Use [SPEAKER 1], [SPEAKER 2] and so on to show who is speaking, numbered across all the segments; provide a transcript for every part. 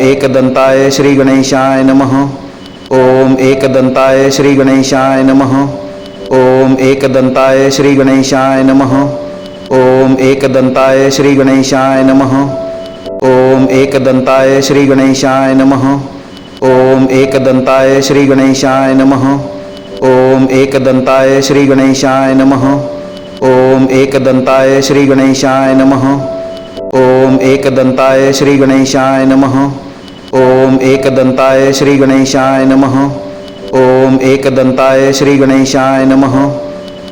[SPEAKER 1] एकदन्ताय श्रीगणेशाय नमः। ॐ एकदन्ताय श्रीगणेशाय नमः। ॐ एकदन्ताय श्रीगणेशाय नमः। ॐ एकदन्ताय श्रीगणेशाय नमः। ॐ एकदन्ताय श्रीगणेशाय नमः। ॐ एकदन्ताय श्रीगणेशाय नमः। ॐ एकदन्ताय श्रीगणेशाय नमः। ॐ एकदन्ताय श्रीगणेशाय नमः। ॐ श्री श्रीगणेशाय नमः। ॐ एकदन्ताय श्रीगणेशाय नमः। ॐ श्री श्रीगणेशाय नमः।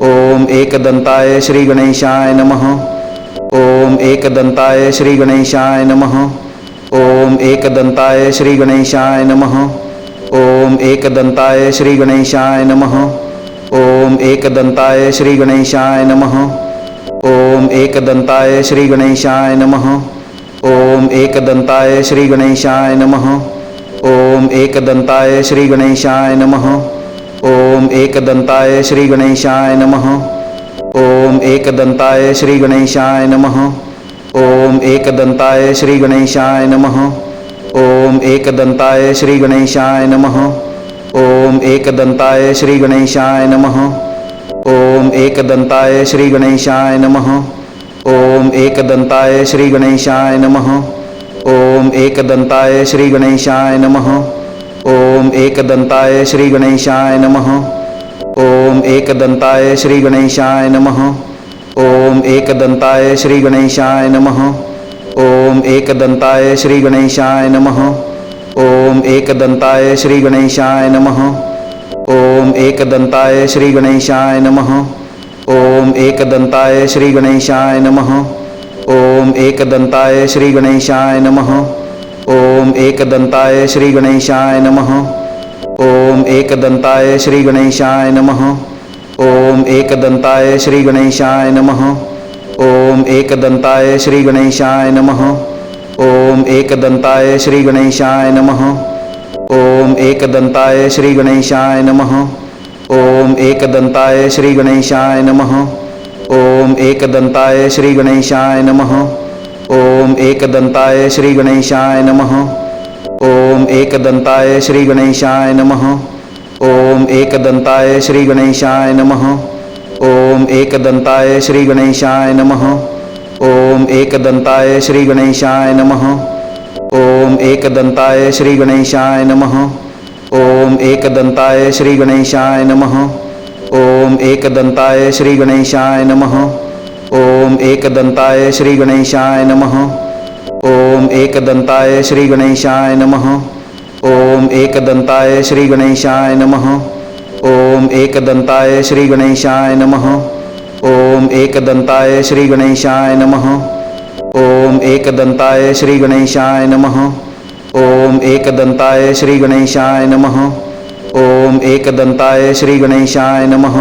[SPEAKER 1] ॐ एकदन्ताय श्रीगणेशाय नमः। ॐ एकदन्ताय श्रीगणेशाय नमः। ॐ एकदन्ताय श्रीगणेशाय नमः। ॐ एकदन्ताय श्रीगणेशाय नमः। ॐ एकदन्ताय श्रीगणेशाय नमः। ॐ श्री श्रीगणेशाय नमः। ॐ एकदन्ताय श्रीगणेशाय नमः। ॐ श्री श्रीगणेशाय नमः। ॐ एकदन्ताय श्रीगणेशाय नमः। ॐ एकदन्ताय श्रीगणेशाय नमः। ॐ एकदन्ताय श्रीगणेशाय नमः। ॐ एकदन्ताय श्रीगणेशाय नमः। ॐ एकदन्ताय श्रीगणेशाय नमः। ॐ श्री श्रीगणेशाय नमः। ॐ एकदन्ताय श्रीगणेशाय नमः। ॐ श्री श्रीगणेशाय नमः। ॐ एकदन्ताय श्रीगणेशाय नमः। ॐ एकदन्ताय श्रीगणेशाय नमः। ॐ एकदन्ताय श्रीगणेशाय नमः। ॐ एकदन्ताय श्रीगणेशाय नमः। ॐ एकदन्ताय श्रीगणेशाय नमः। ॐ श्री श्रीगणेशाय नमः। ॐ एकदन्ताय श्रीगणेशाय नमः। ॐ एकदन्ताय श्रीगणेशाय नमः। ॐ एकदन्ताय श्रीगणेशाय नमः। ॐ एकदन्ताय श्रीगणेशाय नमः। ॐ एकदन्ताय श्रीगणेशाय नमः। ॐ एकदन्ताय श्रीगणेशाय नमः। ॐ एकदन्ताय श्रीगणेशाय नमः। ॐ एकदन्ताय श्रीगणेशाय नमः। ॐ एकदन्ताय श्रीगणेशाय नमः। ॐ एकदन्ताय श्रीगणेशाय नमः। ॐ एकदन्ताय श्रीगणेशाय नमः। ॐ एकदन्ताय श्रीगणेशाय नमः। ॐ एकदन्ताय श्रीगणेशाय नमः। ॐ एकदन्ताय श्रीगणेशाय नमः। ॐ एकदन्ताय श्रीगणेशाय नमः। ॐ श्री श्रीगणेशाय नमः। ॐ एकदन्ताय श्रीगणेशाय नमः। ॐ एकदन्ताय श्रीगणेशाय नमः। ॐ एकदन्ताय श्रीगणेशाय नमः। ॐ एकदन्ताय श्रीगणेशाय नमः। ॐ एकदन्ताय श्रीगणेशाय नमः। ॐ एकदन्ताय श्रीगणेशाय नमः। ॐ एकदन्ताय श्रीगणेशाय नमः। ॐ श्री श्रीगणेशाय नमः। ॐ एकदन्ताय श्रीगणेशाय नमः। ॐ एकदन्ताय श्रीगणेशाय नमः।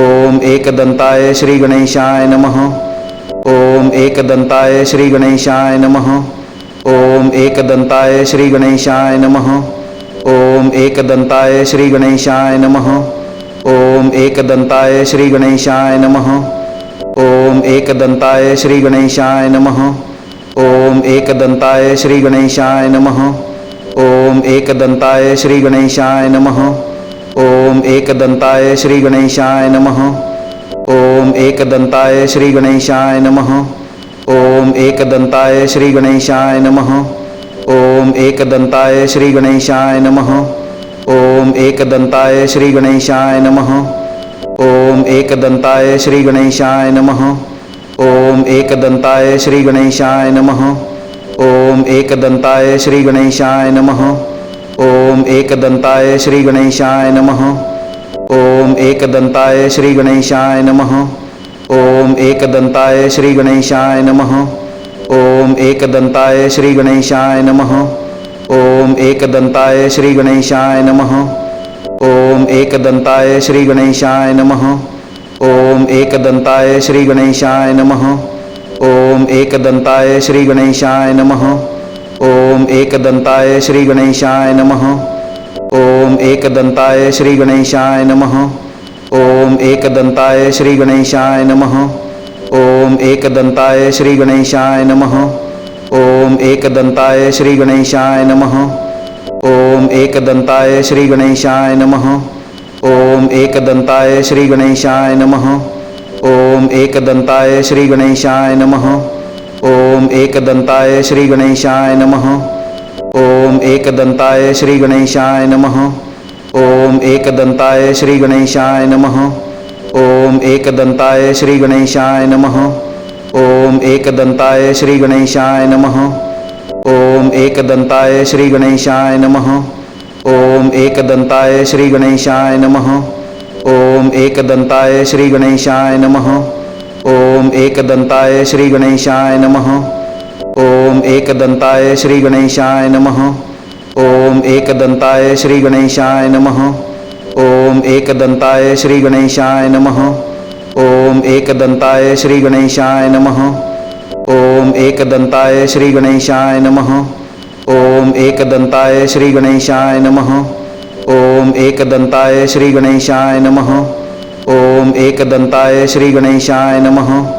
[SPEAKER 1] ॐ एकदन्ताय श्रीगणेशाय नमः। ॐ एकदन्ताय श्रीगणेशाय नमः। ॐ एकदन्ताय श्रीगणेशाय नमः। ॐ एकदन्ताय श्रीगणेशाय नमः। ॐ एकदन्ताय श्रीगणेशाय नमः। ॐ एकदन्ताय श्रीगणेशाय नमः। ॐ एकदन्ताय श्रीगणेशाय नमः। ॐ एकदन्ताय श्रीगणेशाय नमः। ॐ एकदन्ताय श्रीगणेशाय नमः। ॐ एकदन्ताय श्रीगणेशाय नमः। ॐ एकदन्ताय श्रीगणेशाय नमः। ॐ एकदन्ताय श्रीगणेशाय नमः। ॐ एकदन्ताय श्रीगणेशाय नमः। ॐ एकदन्ताय श्रीगणेशाय नमः। ॐ एकदन्ताय श्रीगणेशाय नमः। ॐ एकदन्ताय श्रीगणेशाय नमः। ॐ एकदन्ताय श्रीगणेशाय नमः। ॐ एकदन्ताय श्रीगणेशाय नमः। ॐ एकदन्ताय श्रीगणेशाय नमः। ॐ एकदन्ताय श्रीगणेशाय नमः। ॐ एकदन्ताय श्रीगणेशाय नमः। ॐ श्री श्रीगणेशाय नमः। ॐ एकदन्ताय श्रीगणेशाय नमः। ॐ एकदन्ताय श्रीगणेशाय नमः। ॐ एकदन्ताय श्रीगणेशाय नमः। ॐ एकदन्ताय श्रीगणेशाय नमः। ॐ एकदन्ताय श्रीगणेशाय नमः। ॐ एकदन्ताय श्रीगणेशाय नमः। ॐ एकदन्ताय श्रीगणेशाय नमः। ॐ श्री श्रीगणेशाय नमः। ॐ एकदन्ताय श्रीगणेशाय नमः। ॐ एकदन्ताय श्रीगणेशाय नमः। ॐ एकदन्ताय श्रीगणेशाय नमः। ॐ एकदन्ताय श्रीगणेशाय नमः। ॐ एकदन्ताय श्रीगणेशाय नमः। ॐ एकदन्ताय श्रीगणेशाय नमः। ॐ एकदन्ताय श्रीगणेशाय नमः। ॐ श्री श्रीगणेशाय नमः। ॐ एकदन्ताय श्रीगणेशाय नमः। ॐ एकदन्ताय श्रीगणेशाय नमः। ॐ एकदन्ताय श्रीगणेशाय नमः। ॐ एकदन्ताय श्रीगणेशाय नमः। ॐ एकदन्ताय श्रीगणेशाय नमः। ॐ एकदन्ताय श्रीगणेशाय नमः। ॐ एकदन्ताय श्रीगणेशाय नमः। ॐ एकदन्ताय श्रीगणेशाय नमः। ओम एकदंताय श्री गणेशाय नमः। ओम एकदंताय श्री गणेशाय नमः। ओम एकदंताय श्री गणेशाय नमः।